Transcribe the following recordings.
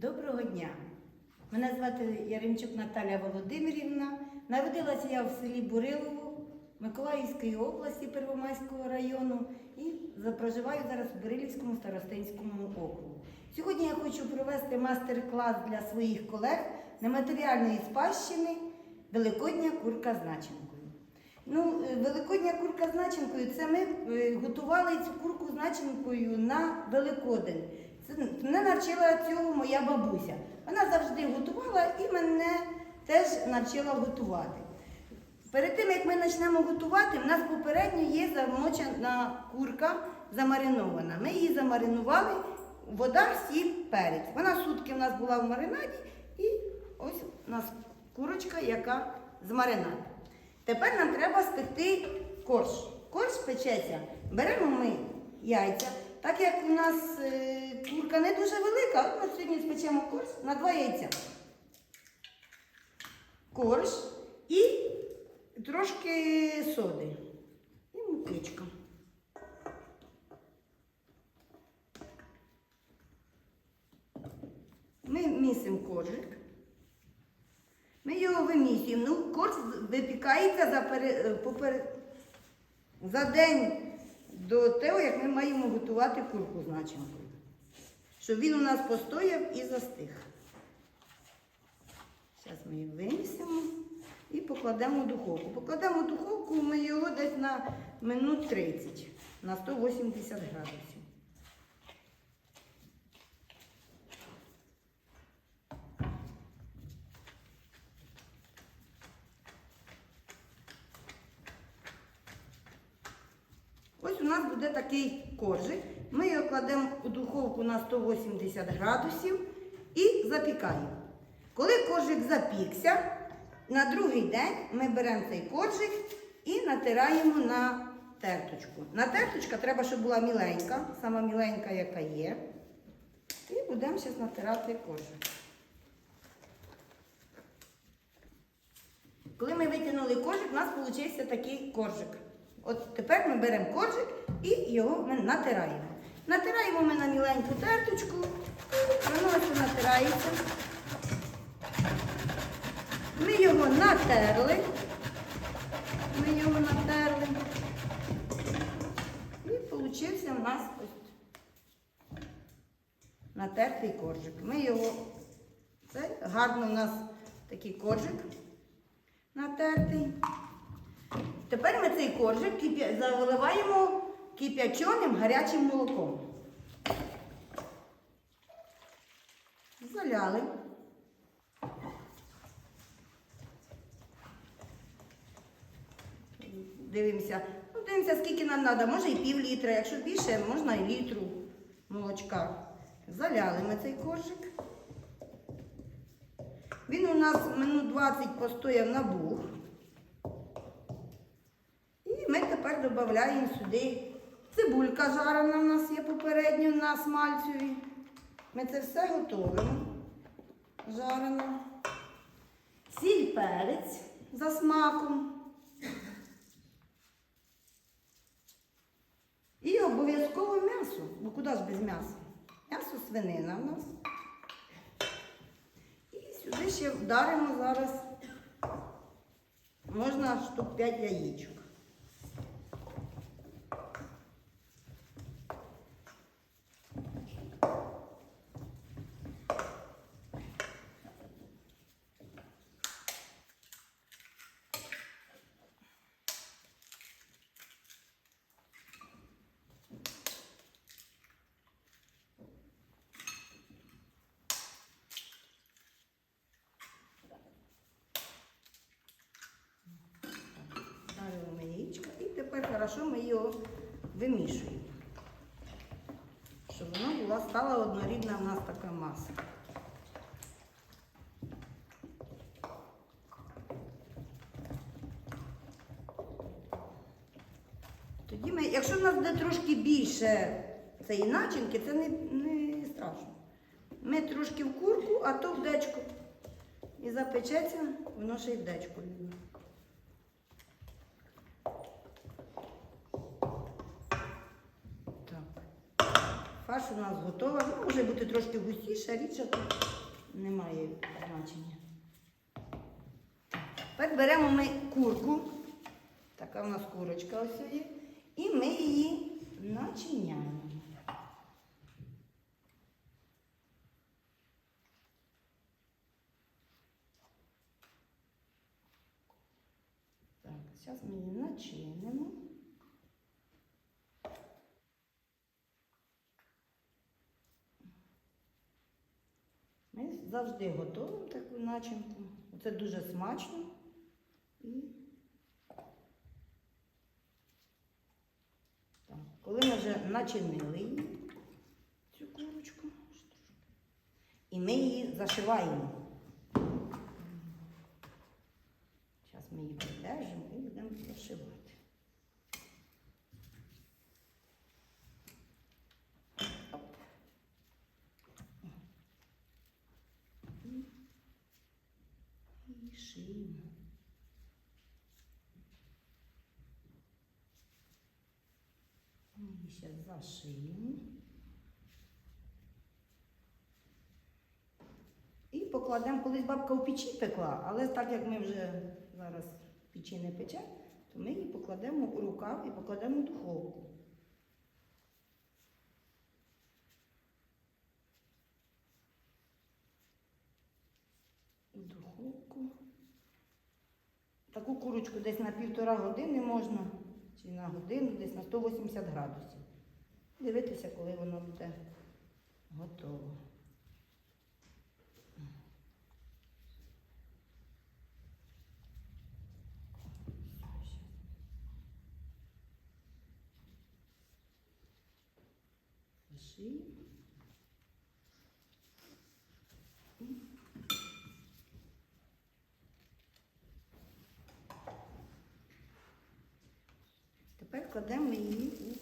Доброго дня! Мене звати Яремчук Наталя Володимирівна. Народилася я в селі Бурилово Миколаївської області Первомайського району і проживаю зараз в Бурилівському старостинському округу. Сьогодні я хочу провести мастер-клас для своїх колег нематеріальної спадщини Великодня курка з начинкою. Ну, е, Великодня курка з начинкою це ми е, готували цю курку з начинкою на Великодень. Мене навчила цього моя бабуся. Вона завжди готувала і мене теж навчила готувати. Перед тим, як ми почнемо готувати, в нас попередньо є замочена курка замаринована. Ми її замаринували, вода, сіль, перець. Вона сутки в нас була в маринаді, і ось у нас курочка, яка з. Тепер нам треба спекти корж. Корж печеться. Беремо ми яйця. Так як у нас е, курка не дуже велика, ми сьогодні спечемо корж на два яйця. Корж і трошки соди. І мукичка. Ми місимо коржик. Ми його вимісюємо. Ну, корж випікається за, пере, е, попер... за день до того, як ми маємо готувати курку з начинкою. Щоб він у нас постояв і застиг. Зараз ми її вимісимо і покладемо в духовку. Покладемо в духовку ми його десь на минут 30 на 180 градусів. Ось у нас буде такий коржик. Ми його кладемо у духовку на 180 градусів і запікаємо. Коли коржик запікся, на другий день ми беремо цей коржик і натираємо на терточку. На терточка треба, щоб була міленька, сама міленька, яка є. І будемо зараз натирати коржик. Коли ми витягнули коржик, у нас вийшов такий коржик. От тепер ми беремо коржик і його ми натираємо. Натираємо ми на міленьку терточку, воно ось натирається. Ми його натерли. Ми його натерли. І вийшов у нас ось натертий коржик. Ми його, це гарно у нас такий коржик натертий. Тепер ми цей коржик кип'я- заливаємо кип'яченим гарячим молоком. Заляли. Дивимося. Ну, дивимося, скільки нам треба. Може і пів літра, якщо більше, можна і літру молочка. Заляли ми цей коржик. Він у нас минут 20 постояв на бух. І ми тепер додаємо сюди цибулька жарена у нас є попередньо на смальцеві. Ми це все готуємо. Жарено. Сіль перець за смаком. І обов'язково м'ясо. Бо куди ж без м'яса? М'ясо свинина у нас. І сюди ще вдаримо зараз. Можна штук 5 яєчок. Ставимо яєчко і тепер хорошо ми його вимішуємо. Щоб воно була стала однорідна в нас така маса. Тоді ми, якщо в нас буде трошки більше цієї начинки, це не, не страшно. Ми трошки в курку, а то в дечку. І запечеться, воно ще й в дечку. Фарш у нас готова. Ну, може бути трошки густіше, рідше, то немає значення. Тепер беремо ми курку. Така у нас курочка ось є. І ми її начиняємо. Так, зараз ми її начинимо. Ми завжди готуємо таку начинку. Це дуже смачно. І так, коли ми вже начинили її, цю курочку, і ми її зашиваємо. Зараз ми її піддержимо і будемо зашивати. Ми її зараз. І покладемо, колись бабка у печі пекла, але так як ми вже зараз печі не пече, то ми її покладемо у рукав і покладемо в духовку. Духовку. Таку курочку десь на півтора години можна, чи на годину, десь на 180 градусів. Дивитися, коли воно буде готово. Тепер кладемо її у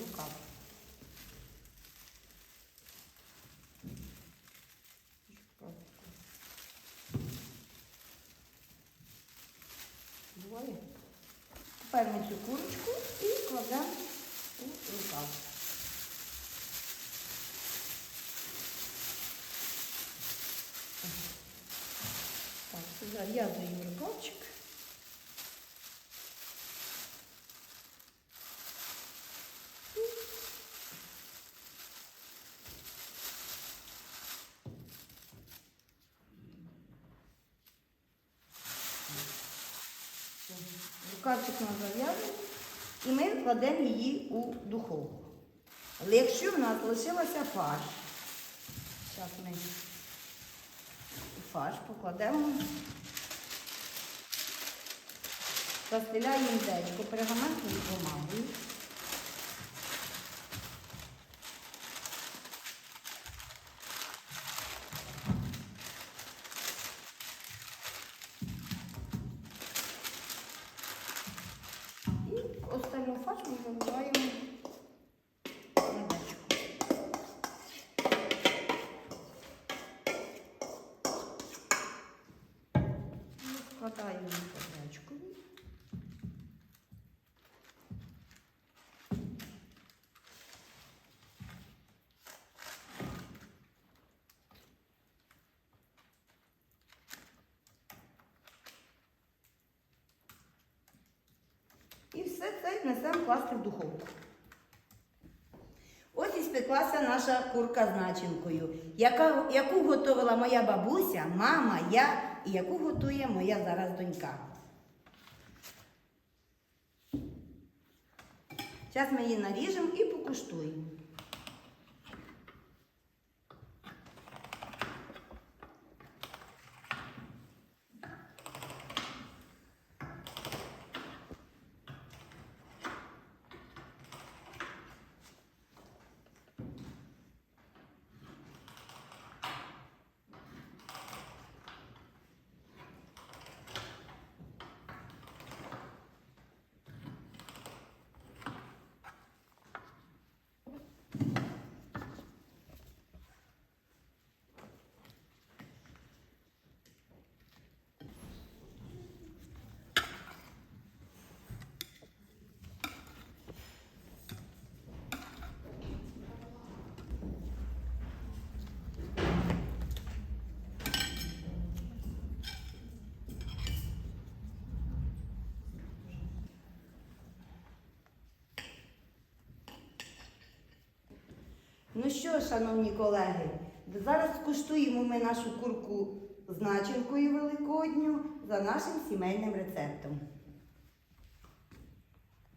рукав. Буває. Тепер ми цю курочку і кладемо у рукав. Так, зав'язуємо рукавчик. Все. Рукавчик на зав'язуємо і ми кладемо її у духовку. Але якщо в нас лишилася фарш, зараз ми фарш покладемо, застеляємо дечко пергаментною бумагою. І останню фарш ми заливаємо на дечко. Складаємо подачку. І все це несемо класти в духовку. Ось і спеклася наша курка з начинкою, яка, яку готувала моя бабуся, мама, я і яку готує моя зараз донька. Зараз ми її наріжемо і покуштуємо. Ну що, шановні колеги, зараз скуштуємо ми нашу курку з начинкою великодню за нашим сімейним рецептом.